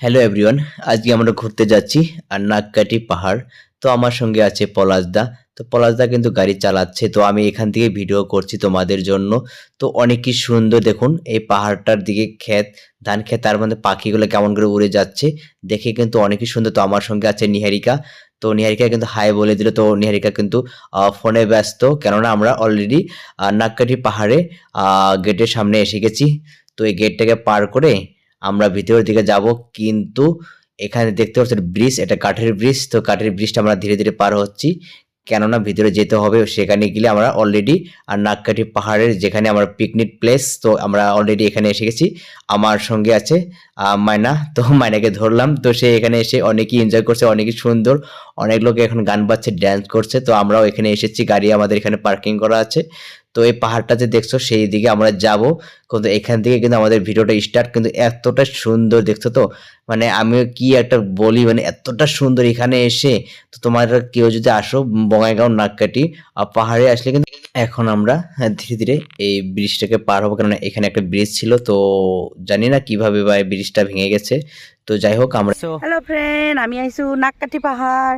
Hello everyone আজকে আমরা ঘুরতে যাচ্ছি আর নাককাটি পাহাড়। তো আমার সঙ্গে আছে পলাশদা। তো পলাশদা কিন্তু গাড়ি চালাচ্ছে, তো আমি এখান থেকে ভিডিও করছি তোমাদের জন্য। তো অনেকই সুন্দর দেখুন, এই পাহাড়টার দিকে ক্ষেত, ধান ক্ষেত, তার মধ্যে পাখিগুলো কেমন করে উড়ে যাচ্ছে। দেখে কিন্তু অনেকই সুন্দর। তো আমার সঙ্গে আছে নিহারিকা। তো নিহারিকা কিন্তু হাই বলে দিল। তো নিহারিকা কিন্তু ফোনে ব্যস্ত, কেননা আমরা অলরেডি নাককাটি পাহাড়ে গেটের সামনে এসে গেছি। তো এই গেটটাকে পার করে আমরা ভিতরের দিকে যাব, কিন্তু এখানে দেখতে পাচ্ছি ব্রিজ, এটা কাঠের ব্রিজ, তো কাঠের ব্রিজটা আমরা ধীরে ধীরে পার হচ্ছি। কেননা ভিতরে যেতে হবে, সেখানে গেলে আমরা অলরেডি আর নাককাঠি পাহাড়ের যেখানে আমার পিকনিক প্লেস তো আমরা অলরেডি এখানে এসে গেছি। আমার সঙ্গে আছে মায়না, তো মায়নাকে ধরলাম, তো সে এখানে এসে অনেকেই এনজয় করছে, অনেকই সুন্দর অনেক লোকে এখন গান বাজছে ড্যান্স করছে, তো আমরাও এখানে এসেছি, গাড়ি আমাদের এখানে পার্কিং করা আছে। তো এই পাহাড়টা যে দেখছ, সেই দিকে আমরা যাব। কিন্তু এখান থেকে কিন্তু আমাদের ভিডিওটা স্টার্ট কিন্তু এতটা সুন্দর, দেখছ তো? মানে আমি কি একটা বলি মানে এতটা সুন্দর এখানে এসে, তো তোমার কেউ যদি আসো, বঙ্গাইগাঁও নাককাটি আর পাহাড়ে আসলে কিন্তু এখন আমরা হ্যাঁ, ধীরে ধীরে এই ব্রিজটাকে পার হব। কেননা এখানে একটা ব্রিজ ছিল তো জানি না কীভাবে বা এই ব্রিজটা ভেঙে গেছে। তো যাই হোক আমরা হ্যালো ফ্রেন্ড আমি আহিছোঁ নাককাঠি পাহাৰ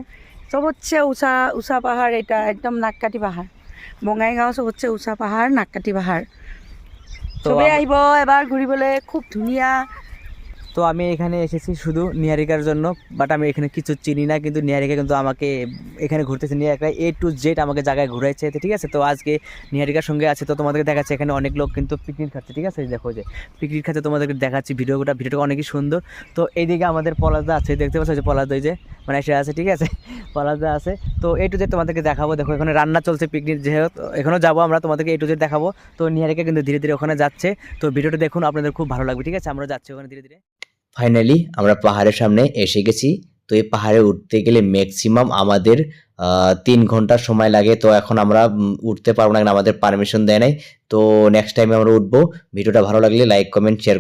চবতছে উষা উষা পাহাড় এটা একদম নাককাঠি পাহাৰ বঙাইগাঁও চবতছে উষা পাহাড় নাককাঠি পাহাড়। চবেই আহিব এবাৰ ঘূৰিবলৈ খুব ধুনীয়া। তো আমি এখানে এসেছি শুধু নিহারিকার জন্য বাট আমি এখানে কিছু চিনি না, কিন্তু নিহারিকা কিন্তু আমাকে এখানে ঘুরতেছে। নিহারিকা এ টু জেড আমাকে জায়গায় ঘুরাইছে ঠিক আছে? তো আজকে নিহারিকার সঙ্গে আছে, তো তোমাদেরকে দেখাচ্ছে, এখানে অনেক লোক কিন্তু পিকনিক খাচ্ছে, ঠিক আছে? দেখো যে পিকনিক খাচ্ছে, তোমাদেরকে দেখাচ্ছি ভিডিওটা ভিডিওটা অনেকই সুন্দর। তো এইদিকে আমাদের পলাদা আছে, দেখতে পাচ্ছ যে পলাশদা এই যে মানে এসে আছে, ঠিক আছে? পলাশদা আছে। তো এ টু জেড তোমাদেরকে দেখাবো, দেখো এখানে রান্না চলছে পিকনিক যেহেতু এখানেও যাব আমরা, তোমাদেরকে এ টু জেড দেখাবো। তো নিহারিকা কিন্তু ধীরে ধীরে ওখানে যাচ্ছে। তো ভিডিওটা দেখুন, আপনাদের খুব ভালো লাগবে, ঠিক আছে? আমরা যাচ্ছি ওখানে ধীরে ধীরে। ফাইনালি আমরা পাহাড়ের সামনে এসে গেছি। তো এই পাহাড়ে উঠতে গেলে ম্যাক্সিমাম আমাদের তিন ঘণ্টা সময় লাগে। তো এখন আমরা উঠতে পারব না, আমাদের পারমিশন দেয় নাই। তো নেক্সট টাইমে আমরা উঠবো। ভিডিওটা ভালো লাগলে লাইক কমেন্ট শেয়ার